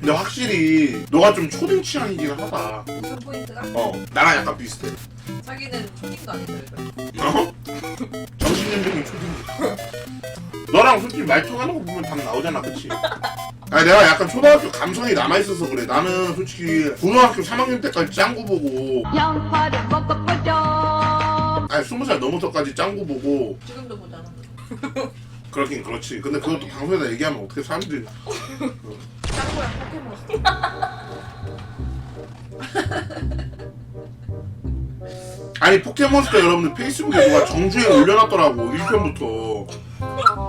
근데 확실히 너가 좀 초딩 취향이긴 하다. 무슨 포인트가? 어, 나랑 약간 비슷해. 자기는 초딩도 그래? 어? 정신연령이 초딩. 너랑 솔직히 말통하는 거 보면 다 나오잖아, 그치? 아니 내가 약간 초등학교 감성이 남아 있어서 그래. 나는 솔직히 고등학교 3학년 때까지 짱구 보고 양파를 먹어보자. 아니 20살 넘어서까지 짱구 보고 지금도 보잖아. 그렇긴 그렇지. 근데 그것도 방송에다 얘기하면 어떻게 사람들이 짱구랑 포켓몬. 아니 포켓몬스터 여러분들 페이스북에 누가 정주행 올려놨더라고 1편부터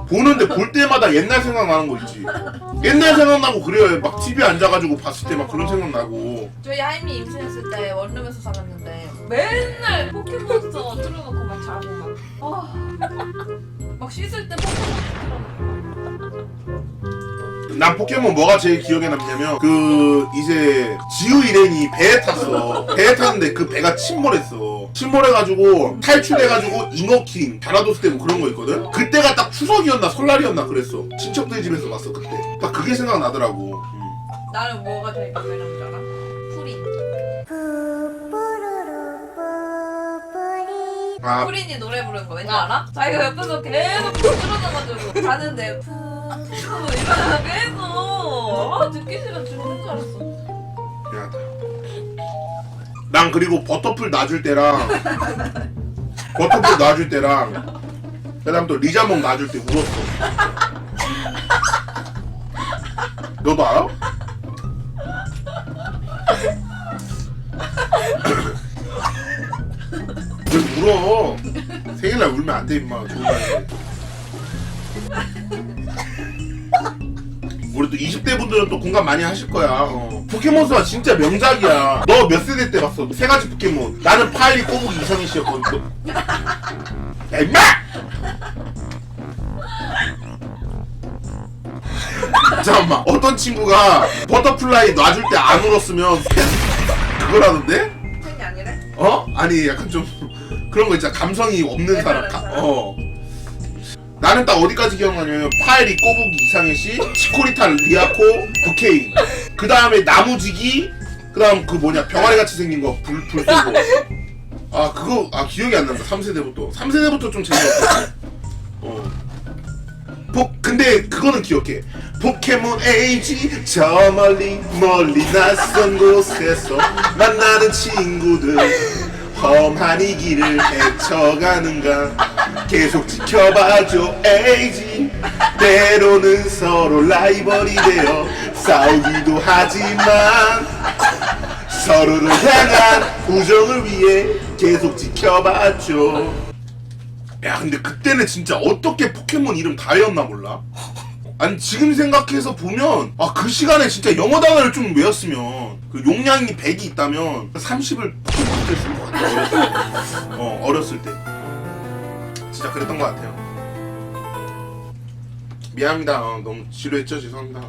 보는데 볼 때마다 옛날 생각나는 거 있지 옛날 생각나고 그래요 막 TV에 앉아가지고 봤을 때 막 그런 생각나고 저희 하이미 임신했을 때 원룸에서 살았는데 맨날 포켓몬스터 틀어놓고 막 자고 막. 아. 막 씻을 때 틀어놓고. 난 포켓몬 뭐가 제일 기억에 남냐면 그 이제 지우 이렌이 배에 탔어 배에 탔는데 그 배가 침몰했어 침몰해가지고 탈출해가지고 잉어킹 다라도스 되고 그런 거 있거든 그때가 딱 추석이었나 설날이었나 그랬어 친척들 집에서 봤어 그때 딱 그게 생각나더라고 음. 나는 뭐가 제일 기억에 남지 않아? 프린. 아 프린이 노래 부르는 거 왠지 알아? 자기가 옆에서 계속 들어가가지고 자는데 푸 이러다가 계속 아 듣기 싫어 죽는 줄 알았어. 미안하다. 난 그리고 버터풀 놔줄 때랑 버터풀 놔줄 때랑 그다음 또 리자몽 놔줄 때 울었어. 너도 알아? 왜 울어? 생일날 울면 안 돼 임마. 좋은 날인데. 우리 또 20대 분들은 또 공감 많이 하실 거야. 어. 포켓몬스가 진짜 명작이야. 너 몇 세대 때 봤어? 세 가지 포켓몬. 나는 파일리 꼬부기 이상희 씨였거든. 또. 야 임마! 잠깐만. 어떤 친구가 버터플라이 놔줄 때 안 울었으면 그거라던데? 어? 아니 약간 좀 그런 거 있잖아. 감성이 없는 사람. 가- 어. 나는 딱 어디까지 기억나냐면 파이리 꼬부기 이상해 씨, 치코리타 리아코, 부케인. 그 다음에 나무지기, 그 다음 그 뭐냐 병아리 같이 생긴 거불 불 쏘고. 아 그거 아 기억이 안 난다. 3세대부터. 3세대부터 좀 재미없어. 어. 포 근데 그거는 기억해. 포켓몬 에이지 저 멀리 멀리 낯선 곳에서 만나는 친구들. 험한 이 길을 헤쳐가는가? 계속 지켜봐줘 에이지. 때로는 서로 라이벌이 되어 싸우기도 하지만 서로를 향한 우정을 위해 계속 지켜봐줘 야 근데 그때는 진짜 어떻게 포켓몬 이름 다 외웠나 몰라? 아니 지금 생각해서 보면 아 그 시간에 진짜 영어 단어를 좀 외웠으면 그 용량이 100이 있다면 30을 포켓몬 때쓴것 같아 어렸을 때. 어 어렸을 때. 진짜 그랬던 것 같아요. 미안합니다. 어, 너무 지루했죠? 죄송합니다